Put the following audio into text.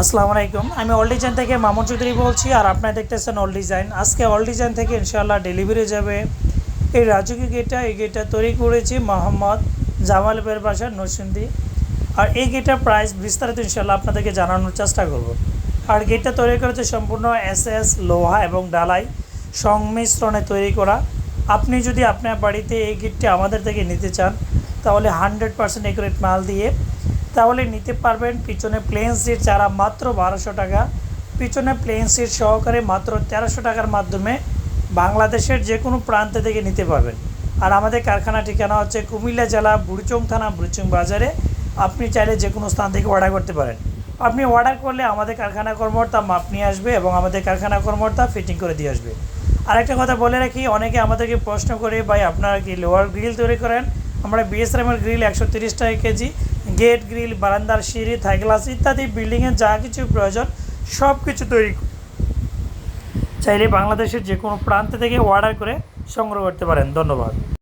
আসসালামু আলাইকুম। আমি অল ডিজাইন থেকে মামুন চৌধুরী বলছি আর আপনারা দেখতেছেন অল ডিজাইন আজকে অল ডিজাইন থেকে ইনশাআল্লাহ ডেলিভারি যাবে। এই রাজকীয় গেটটা, এই গেটটা তৈরি করেছি মোহাম্মদ জামাল বের বাসার নরসিংদী। আর এই গেটটার প্রাইস বিস্তারিত ইনশাআল্লাহ আপনাদেরকে জানানোর চেষ্টা করব। আর গেটটা তৈরি করেছে সম্পূর্ণ এস এস লোহা এবং ডালাই সংমিশ্রণে তৈরি করা। আপনি যদি আপনার বাড়িতে এই গেটটি আমাদের থেকে নিতে চান তাহলে হান্ড্রেড পার্সেন্ট একুরেট মাল দিয়ে তাহলে নিতে পারবেন পিছনে প্লেন সিট ছাড়া মাত্র বারোশো টাকা, পিছনে প্লেন সিট সহকারে মাত্র তেরোশো টাকার মাধ্যমে বাংলাদেশের যে কোনো প্রান্ত থেকে নিতে পারবেন। আর আমাদের কারখানা ঠিকানা হচ্ছে কুমিল্লা জেলা বুড়িচং থানা বুড়িচং বাজারে। আপনি চাইলে যে কোনো স্থান থেকে অর্ডার করতে পারেন। আপনি অর্ডার করলে আমাদের কারখানা কর্মকর্তা মাপ নিয়ে আসবে এবং আমাদের কারখানা কর্মকর্তা ফিটিং করে দিয়ে আসবে। আরেকটা কথা বলে রাখি, অনেকে আমাদেরকে প্রশ্ন করে, ভাই, আপনারা কি লোয়ার গ্রিল তৈরি করেন? আমরা বিএসএমের গ্রিল একশো তিরিশ টাকা কেজি গেট গ্রিল বারান্দার সিঁড়ি থাই গ্লাস ইত্যাদি বিল্ডিংয়ের যা কিছু প্রয়োজন সব কিছু তৈরি চাইলে বাংলাদেশের যে কোনো প্রান্ত থেকে অর্ডার করে সংগ্রহ করতে পারেন। ধন্যবাদ।